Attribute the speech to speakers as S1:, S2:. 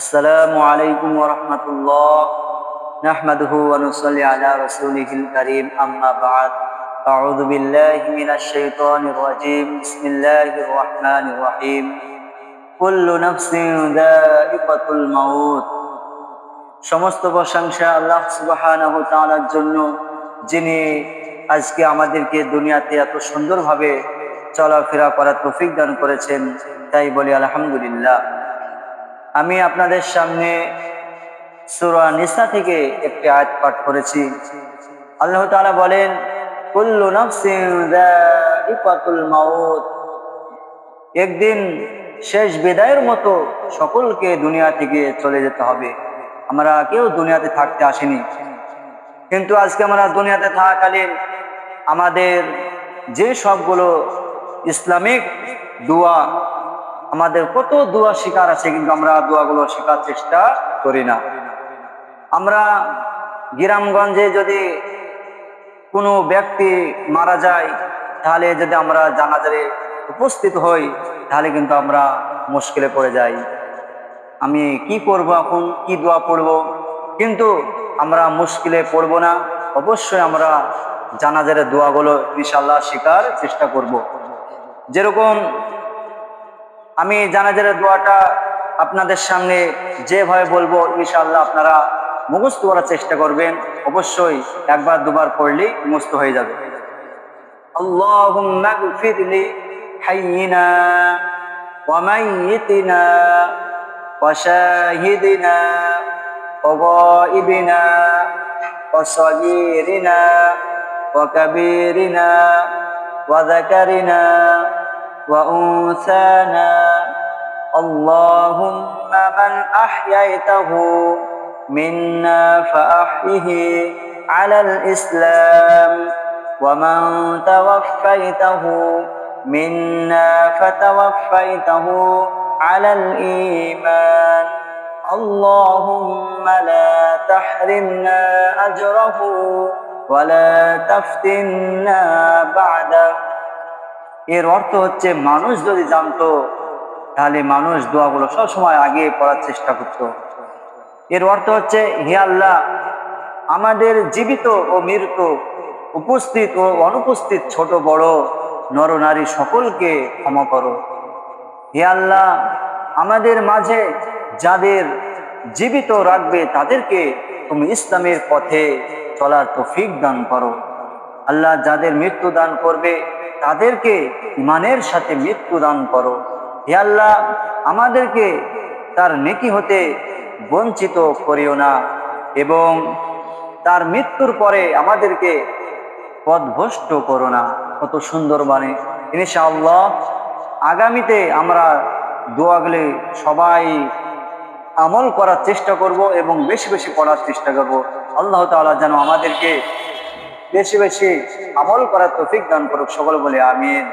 S1: আসসালামু আলাইকুম ওরহমতুল্লাহ নাহমাদুহু ওয়া নুসাল্লি মাউত। সমস্ত প্রশংসা আল্লাহ সুবাহ জন্য, যিনি আজকে আমাদেরকে দুনিয়াতে এত সুন্দরভাবে চলাফেরা করার তফিক দান করেছেন, তাই বলি আলহামদুলিল্লাহ। আমি আপনাদের সামনে সূরা নিসা থেকে একটি আয়াত পাঠ করেছি। আল্লাহ তাআলা বলেন, কুল্লু মাউত। একদিন শেষ বিদায়ের মতো সকলকে দুনিয়া থেকে চলে যেতে হবে। আমরা কেউ দুনিয়াতে থাকতে আসিনি। কিন্তু আজকে আমরা দুনিয়াতে থাকাকালীন আমাদের যে সবগুলো ইসলামিক দোয়া আমাদের কত দোয়া শিকার আছে, কিন্তু আমরা দোয়াগুলো শেখার চেষ্টা করি না। আমরা গ্রামগঞ্জে যদি কোনো ব্যক্তি মারা যায়, তাহলে যদি আমরা জানাজারে উপস্থিত হই, তাহলে কিন্তু আমরা মুশকিলে পড়ে যাই। আমি কি করব এখন? কি দোয়া পড়ব? কিন্তু আমরা মুশকিলে পড়ব না। অবশ্যই আমরা জানাজারে দোয়াগুলো ইনশাল্লাহ শেখার চেষ্টা করব। যেরকম আমি জানাজারে দোয়াটা আপনাদের সামনে যেভাবে বলবো ইনশাল্লাহ আপনারা মুখস্থ করার চেষ্টা করবেন অবশ্যই একবার দুবার পড়লেই মুখস্থ হয়ে যাবে اللهم اغفر لحينا وميتنا وشاهدنا وغائبنا وصغيرنا وكبيرنا وذكرنا وأنثانا. اللهم من أحييته منا فأحيه على الإسلام. ومن توفيته منا فتوفيته على الإيمان. اللهم لا تحرمنا أجره ولا تفتنا بعده. এর অর্থ হচ্ছে মানুষ যদি জানতো, তাহলে মানুষ দোয়াগুলো সবসময় আগে পড়ার চেষ্টা করত। এর অর্থ হচ্ছে, হে আল্লাহ, আমাদের জীবিত ও মৃত, উপস্থিত ও অনুপস্থিত ছোট বড় নরনারী সকলকে ক্ষমা করো। হে আল্লাহ, আমাদের মাঝে যাদের জীবিত রাখবে, তাদেরকে তুমি ইসলামের পথে চলার তৌফিক দান করো। আল্লাহ যাদের মৃত্যু দান করবে তাদেরকে ইমানের সাথে মৃত্যু দান করো। হে আল্লাহ, আমাদেরকে তার নেকি হতে বঞ্চিত করিও না এবং তার মৃত্যুর পরে আমাদেরকে পদভষ্ট করো না। কত সুন্দর বাণী। ইনশাআল্লাহ, আগামীতে আমরা দোয়াগুলি সবাই আমল করার চেষ্টা করব এবং বেশি বেশি পড়ার চেষ্টা করব। আল্লাহ তাআলা যেন আমাদেরকে বেশি বেশি আমল করার তৌফিক দান করুক সকল বলে আমিন।